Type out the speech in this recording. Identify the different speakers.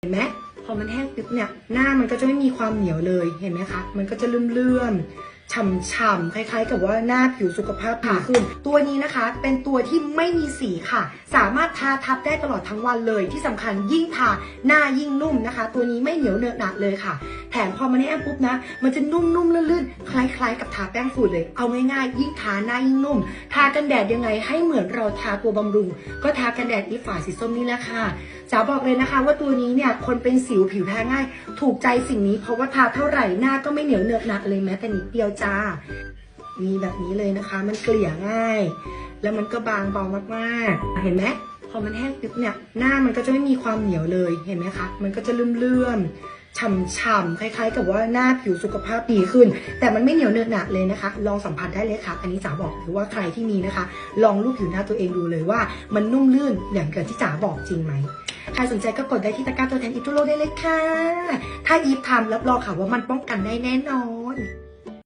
Speaker 1: เห็นไหมพอมันแห้งปุ๊บเนี่ยหน้ามันก็จะไม่มีความเหนียวเลยเห็นไหมคะ มันก็จะเลื่อมๆ ฉ่ำๆคล้าย ๆ กับว่าหน้าผิวสุขภาพดีขึ้น ตัวนี้นะคะเป็นตัวที่ไม่มีสีค่ะ สามารถทาทับได้ตลอดทั้งวันเลย ที่สำคัญยิ่งทาหน้ายิ่งนุ่มนะคะ ตัวนี้ไม่เหนียวเหนอะหนะเลยค่ะ แถมพอมันแห้งปุ๊บนะ มันจะนุ่มๆลื่นๆคล้าย ๆ กับทาแป้งฝุ่นเลย เอาง่ายๆยิ่งทาหน้ายิ่งนุ่ม ทากันแดดยังไงให้เหมือนเราทาตัวบำรุง ก็ทากันแดดอีฝาสีส้มนี่แหละค่ะจ๋าบอกเลยนะคะว่าตัวนี้เนี่ยคนเป็นสิวผิวแพ้ง่าย ถูกใจสิ่งนี้เพราะว่าทาเท่าไหร่หน้าก็ไม่เหนียวเหนอะหนะเลยแม้แต่นิดเดียวจ้า มีแบบนี้เลยนะคะ มันเกลี่ยง่าย แล้วมันก็บางเบามากๆ เห็นไหมพอมันแห้งปุ๊บเนี่ยหน้ามันก็จะไม่มีความเหนียวเลยเห็นไหมคะ มันก็จะเลื่อมๆฉ่ำๆคล้ายๆ กับว่าหน้าผิวสุขภาพดีขึ้น แต่มันไม่เหนียวเหนอะหนะเลยนะคะ ลองสัมผัสได้เลยค่ะ อันนี้จ๋าบอกเลยว่าใครที่มีนะคะ ลองรูปผิวหน้าตัวเองดูเลยว่า มันนุ่มลื่นอย่างเกับที่จ๋าบอกจริงไหมใครสนใจก็กดได้ที่ตะกร้าตัวแทนอีฟทุโลได้เลยค่ะ ถ้าอีฟทำรับรองค่ะว่ามันป้องกันได้แน่นอน